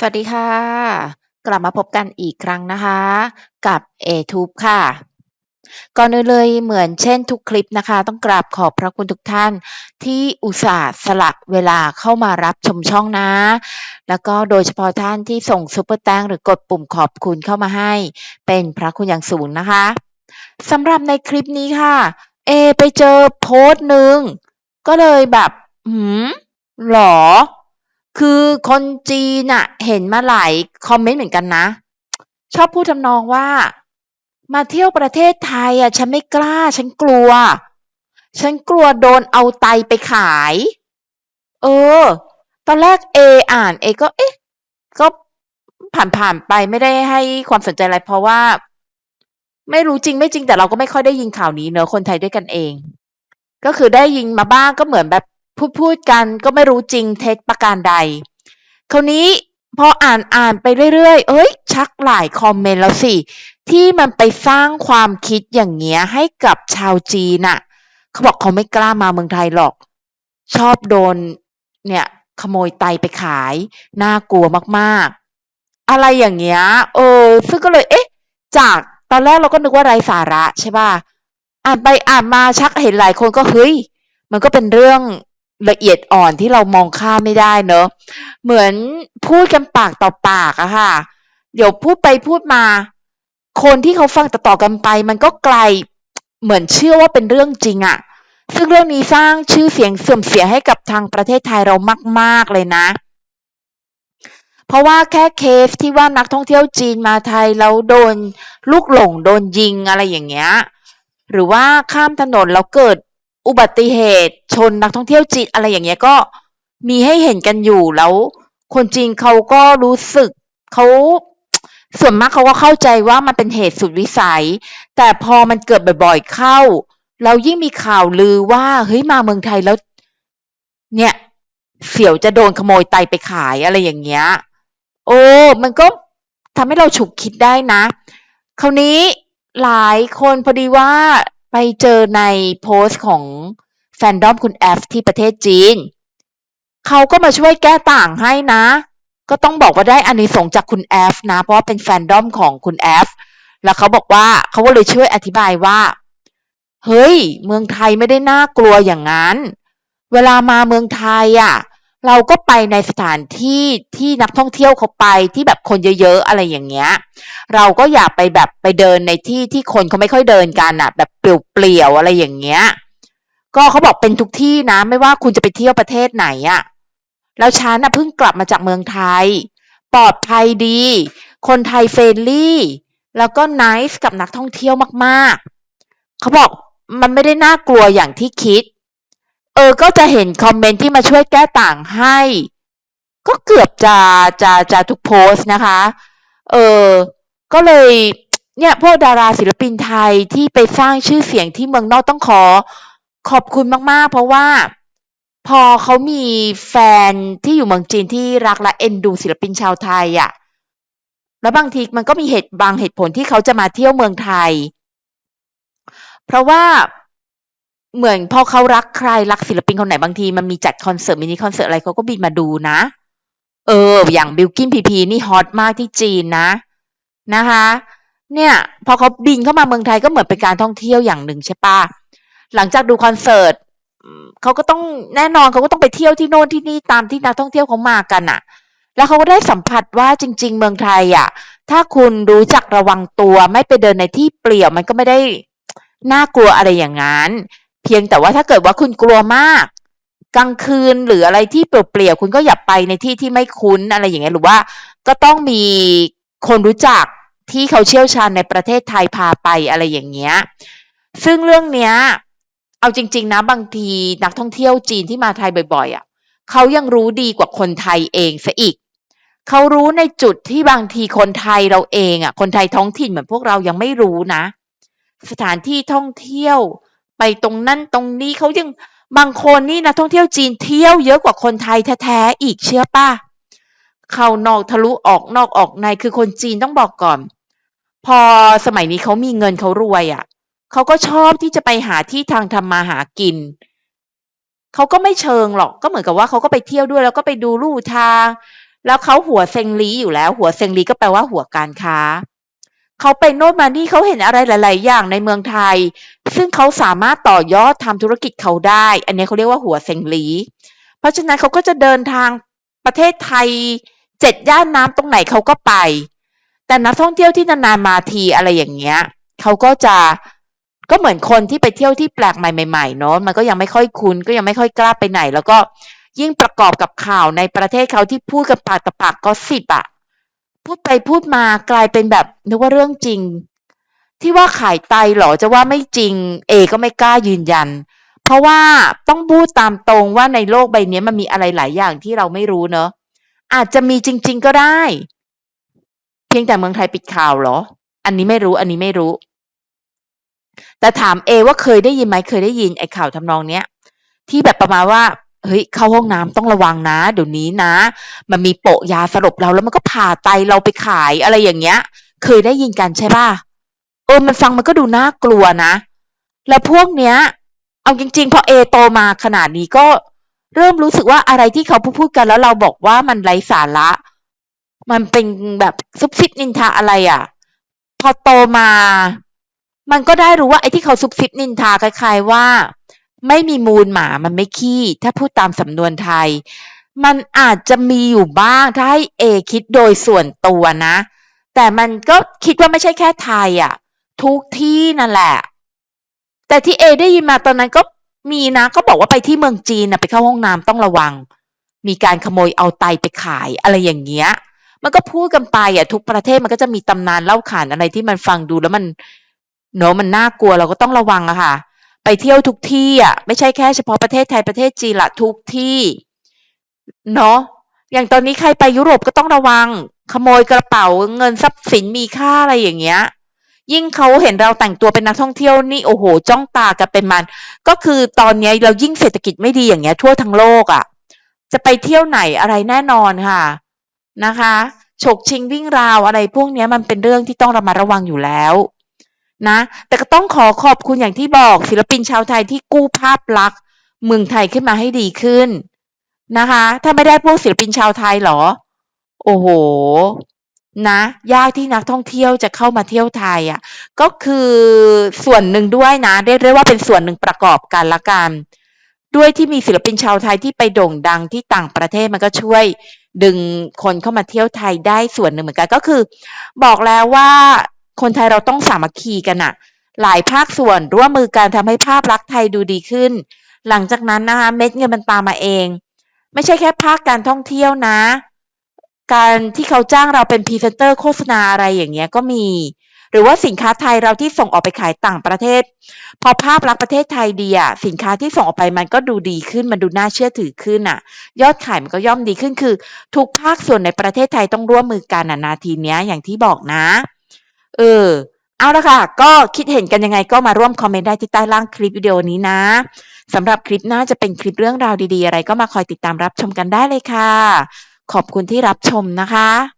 สวัสดีค่ะ กลับมาพบกันอีกครั้งนะคะ กับเอทูบค่ะ ก่อนอื่นเลยเหมือนเช่นทุกคลิปนะคะ ต้องกราบขอบพระคุณทุกท่าน ที่อุตส่าห์สลักเวลาเข้ามารับชมช่องนะ แล้วก็โดยเฉพาะท่านที่ส่งซุปเปอร์แตงหรือกดปุ่มขอบคุณเข้ามาให้ เป็นพระคุณอย่างสูงนะคะสำหรับในคลิปนี้ค่ะ เอ ไปเจอโพสต์หนึ่งก็เลยแบบหืมหรอ คือคนจีนน่ะเห็นมาหลายคอมเมนต์เหมือนกันนะ ชอบพูดทำนองว่า มาเที่ยวประเทศไทยอะฉันไม่กล้า ฉันกลัว ฉันกลัวโดนเอาไตไปขาย เออ ตอนแรกเออ่านเอก็เอ๊ะ ก็ผ่านๆไปไม่ได้ให้ความสนใจอะไรเพราะว่า ไม่รู้จริงไม่จริงแต่เราก็ไม่ค่อยได้ยินข่าวนี้เนอะคนไทยด้วยกันเอง ก็คือได้ยินมาบ้างก็เหมือนแบบ พูดพูดกันก็ไม่รู้จริงเท็จประการใด คราวนี้พออ่านอ่านไปเรื่อยๆ เอ้ย ชักหลายคอมเมนต์แล้วสิ ที่มันไปสร้างความคิดอย่างเงี้ยให้กับชาวจีนน่ะ เขาบอกเขาไม่กล้ามาเมืองไทยหรอก ชอบโดนเนี่ยขโมยไตไปขาย น่ากลัวมากๆ อะไรอย่างเงี้ย เออ ซึ่งก็เลย เอ๊ะ จากตอนแรกเราก็นึกว่าไร้สาระใช่ป่ะ อ่านไปอ่านมาชักเห็นหลายคนก็เฮ้ย มันก็เป็นเรื่อง ละเอียดอ่อนที่เรามองข้ามไม่ได้เนอะเหมือนพูดกันปากต่อปากอะค่ะ เดี๋ยวพูดไปพูดมา คนที่เขาฟังต่อๆกันไป มันก็ไกลเหมือนเชื่อว่าเป็นเรื่องจริงอะซึ่งเรื่องนี้สร้างชื่อเสียงเสื่อมเสียให้กับทางประเทศไทยเรามาก ๆเลยนะ เพราะว่าแค่เคสที่ว่านักท่องเที่ยวจีนมาไทยแล้วโดนลูกหลงโดนยิงอะไรอย่างเงี้ยหรือว่าข้ามถนนแล้วเกิด อุบัติเหตุ ชนนักท่องเที่ยวจีนอะไรอย่างเงี้ยก็มีให้เห็นกันอยู่แล้ว คนจีนเขาก็รู้สึกเขาส่วนมากเขาก็เข้าใจว่ามันเป็นเหตุสุดวิสัย แต่พอมันเกิดบ่อยๆเข้า เรายิ่งมีข่าวลือว่าเฮ้ยมาเมืองไทยแล้ว เนี่ย เสี่ยวจะโดนขโมยไตไปขายอะไรอย่างเงี้ย โอ้มันก็ทำให้เราฉุกคิดได้นะ คราวนี้หลายคนพอดีว่า ไปเจอในโพสต์ของแฟนดอมคุณแอฟที่ประเทศจีน เขาก็มาช่วยแก้ต่างให้นะ ก็ต้องบอกว่าได้อานิสงส์จากคุณแอฟนะ เพราะว่าเป็นแฟนดอมของคุณแอฟ แล้วเขาบอกว่าเขาก็เลยช่วยอธิบายว่า เฮ้ย เมืองไทยไม่ได้น่ากลัวอย่างนั้น เวลามาเมืองไทยอะ เราก็ไปในสถานที่ที่นักท่องเที่ยวเขาไปที่แบบคนเยอะ ๆ อะไรอย่างเงี้ย เราก็อย่าไปแบบไปเดินในที่ที่คนเขาไม่ค่อยเดินกันอะแบบเปลี่ยวๆอะไรอย่างเงี้ย ก็เขาบอกเป็นทุกที่นะ ไม่ว่าคุณจะไปเที่ยวประเทศไหนอะแล้วฉันน่ะเพิ่งกลับมาจากเมืองไทย ปลอดภัยดี คนไทยเฟรนลี่ แล้วก็ไนซ์กับนักท่องเที่ยวมากๆ เขาบอกมันไม่ได้น่ากลัวอย่างที่คิด ออ ก็จะเห็นคอมเมนต์ที่มาช่วยแก้ต่างให้ ก็เกือบจะจะจะทุกโพสต์นะคะ เออ ก็เลยเนี่ยพวกดาราศิลปินไทยที่ไปสร้างชื่อเสียงที่เมืองนอกต้องขอขอบคุณมาก ๆ เพราะว่าพอเขามีแฟนที่อยู่เมืองจีนที่รักและเอ็นดูศิลปินชาวไทยอะ แล้วบางทีมันก็มีเหตุบางเหตุผลที่เขาจะมาเที่ยวเมืองไทย เพราะว่า เหมือนพอเขารักใครรักศิลปินคนไหนบางทีมันมีจัดคอนเสิร์ตมินิคอนเสิร์ตอะไรเขาก็บินมาดูนะ เออ อย่างบิลกินพีพีนี่ฮอตมากที่จีนนะ นะคะ เนี่ย พอเขาบินเข้ามาเมืองไทยก็เหมือนเป็นการท่องเที่ยวอย่างหนึ่งใช่ปะหลังจากดูคอนเสิร์ตเขาก็ต้องแน่นอนเขาก็ต้องไปเที่ยวที่โน่นที่นี่ตามที่นักท่องเที่ยวเขามากันอะแล้วเขาก็ได้สัมผัสว่าจริง ๆ เมืองไทยอะถ้าคุณรู้จักระวังตัวไม่ไปเดินในที่เปลี่ยวมันก็ไม่ได้น่ากลัวอะไรอย่างนั้น เพียงแต่ว่าถ้าเกิดว่าคุณกลัวมาก กลางคืนหรืออะไรที่เปลี่ยวๆคุณก็อย่าไปในที่ที่ไม่คุ้นอะไรอย่างเงี้ยหรือว่าก็ต้องมีคนรู้จักที่เขาเชี่ยวชาญในประเทศไทยพาไปอะไรอย่างเงี้ย ซึ่งเรื่องเนี้ย เอาจริง ๆ นะบางทีนักท่องเที่ยวจีนที่มาไทยบ่อยๆอะเขายังรู้ดีกว่าคนไทยเองซะอีก เขารู้ในจุดที่บางทีคนไทยเราเองอะ คนไทยท้องถิ่นเหมือนพวกเรายังไม่รู้นะ สถานที่ท่องเที่ยว ไปตรงนั่นตรงนี้เขายังบางคนนี่นักท่องเที่ยวจีนเที่ยวเยอะกว่าคนไทยแท้ๆอีกเชื่อป่ะเข้านอกทะลุออกนอกออกในคือคนจีนต้องบอกก่อน พอสมัยนี้เขามีเงินเขารวยอะเขาก็ชอบที่จะไปหาที่ทางทำมาหากินเขาก็ไม่เชิงหรอกก็เหมือนกับว่าเขาก็ไปเที่ยวด้วย แล้วก็ไปดูลู่ทาง แล้วเขาหัวเซงลีอยู่แล้ว หัวเซงลีก็แปลว่าหัวการค้าเขาไปโน่นมานี่เขาเห็นอะไรหลาย ๆ อย่างในเมืองไทย ซึ่งเขาสามารถต่อยอดทำธุรกิจเขาได้ อันนี้เขาเรียกว่าหัวเซ็งลี้เพราะฉะนั้นเขาก็จะเดินทางประเทศไทยเจ็ดย่านน้ำตรงไหนเขาก็ไป แต่นักท่องเที่ยวที่นานๆมาทีอะไรอย่างเงี้ยเขาก็จะก็เหมือนคนที่ไปเที่ยวที่แปลกใหม่ๆเนาะมันก็ยังไม่ค่อยคุ้นก็ยังไม่ค่อยกล้าไปไหน แล้วก็ยิ่งประกอบกับข่าวในประเทศเขาที่พูดกันปากต่อปากก็สิบอะพูดไปพูดมากลายเป็นแบบนึกว่าเรื่องจริง ที่ว่าขายไตเหรอจะว่าไม่จริง เอก็ไม่กล้ายืนยัน เพราะว่าต้องพูดตามตรงว่าในโลกใบนี้มันมีอะไรหลายอย่างที่เราไม่รู้เนอะอาจจะมีจริง ๆ ก็ได้ เพียงแต่เมืองไทยปิดข่าวเหรอ อันนี้ไม่รู้ อันนี้ไม่รู้ แต่ถามเอว่าเคยได้ยินไหมเคยได้ยินไอ้ข่าวทำนองเนี้ย ที่แบบประมาณว่าเฮ้ยเข้าห้องน้ำต้องระวังนะเดี๋ยวนี้นะ มันมีโปะยาสลบเราแล้วมันก็ผ่าไตเราไปขายอะไรอย่างเงี้ย เคยได้ยินกันใช่ป่ะ เออมันฟังมันก็ดูน่ากลัวนะ แล้วพวกเนี้ย เอาจริง ๆ พอเอโตมาขนาดนี้ก็เริ่มรู้สึกว่าอะไรที่เขาพูดกันแล้วเราบอกว่ามันไร้สาระ มันเป็นแบบซุบซิบนินทาอะไรอะ พอโตมา มันก็ได้รู้ว่าไอ้ที่เขาซุบซิบนินทาคล้ายๆว่า ไม่มีมูลหมามันไม่ขี้ ถ้าพูดตามสำนวนไทย มันอาจจะมีอยู่บ้างถ้าให้เอคิดโดยส่วนตัวนะ แต่มันก็คิดว่าไม่ใช่แค่ไทยอะ ทุกที่นั่นแหละ แต่ที่เอได้ยินมาตอนนั้นก็มีนะก็บอกว่าไปที่เมืองจีนนะไปเข้าห้องน้ำต้องระวัง มีการขโมยเอาไตไปขายอะไรอย่างเงี้ย มันก็พูดกันไปอะทุกประเทศมันก็จะมีตำนานเล่าขานอะไรที่มันฟังดูแล้วมันเนอะมันน่ากลัวเราก็ต้องระวังอะค่ะ ไปเที่ยวทุกที่อะไม่ใช่แค่เฉพาะประเทศไทยประเทศจีนละทุกที่เนาะอย่างตอนนี้ใครไปยุโรปก็ต้องระวัง ขโมยกระเป๋าเงินทรัพย์สินมีค่าอะไรอย่างเงี้ย ยิ่งเขาเห็นเราแต่งตัวเป็นนักท่องเที่ยวนี่โอ้โห จ้องตากันเป็นมัน ก็คือตอนนี้เรายิ่งเศรษฐกิจไม่ดีอย่างเงี้ย ทั่วทั้งโลกอะ่ะ จะไปเที่ยวไหนอะไรแน่นอนค่ะนะคะฉกชิงวิ่งราวอะไรพวกนี้มันเป็นเรื่องที่ต้องระมัดระวังอยู่แล้วนะ แต่ก็ต้องขอขอบคุณอย่างที่บอกศิลปินชาวไทยที่กู้ภาพลักษณ์เมืองไทยขึ้นมาให้ดีขึ้นนะคะ ถ้าไม่ได้พวกศิลปินชาวไทยเหรอ โอ้โห นะยากที่นักท่องเที่ยวจะเข้ามาเที่ยวไทยอะ่ะก็คือส่วนหนึ่งด้วยนะเรียกได้ว่าเป็นส่วนหนึ่งประกอบกันละกัน ด้วยที่มีศิลปินชาวไทยที่ไปโด่งดังที่ต่างประเทศมันก็ช่วยดึงคนเข้ามาเที่ยวไทยได้ส่วนหนึ่งเหมือนกันก็คือ บอกแล้วว่าคนไทยเราต้องสามัคคีกันอะหลายภาคส่วนร่วมมือกันทำให้ภาพลักษณ์ไทยดูดีขึ้น หลังจากนั้นนะคะเม็ดเงินมันตามมาเอง ไม่ใช่แค่ภาคการท่องเที่ยวนะ การที่เขาจ้างเราเป็นพรีเซนเตอร์โฆษณาอะไรอย่างเงี้ยก็มี หรือว่าสินค้าไทยเราที่ส่งออกไปขายต่างประเทศ พอภาพลักษณ์ประเทศไทยดีอะสินค้าที่ส่งออกไปมันก็ดูดีขึ้นมันดูน่าเชื่อถือขึ้นอะยอดขายมันก็ย่อมดีขึ้นคือ ทุกภาคส่วนในประเทศไทยต้องร่วมมือกันอะนาทีเนี้ยอย่างที่บอกนะ เออเอาละค่ะ ก็คิดเห็นกันยังไงก็มาร่วมคอมเมนต์ได้ที่ใต้ล่างคลิปวิดีโอนี้นะสำหรับคลิปหน้าจะเป็นคลิปเรื่องราวดีๆ อะไรก็มาคอยติดตามรับชมกันได้เลยค่ะ ขอบคุณที่รับชมนะคะ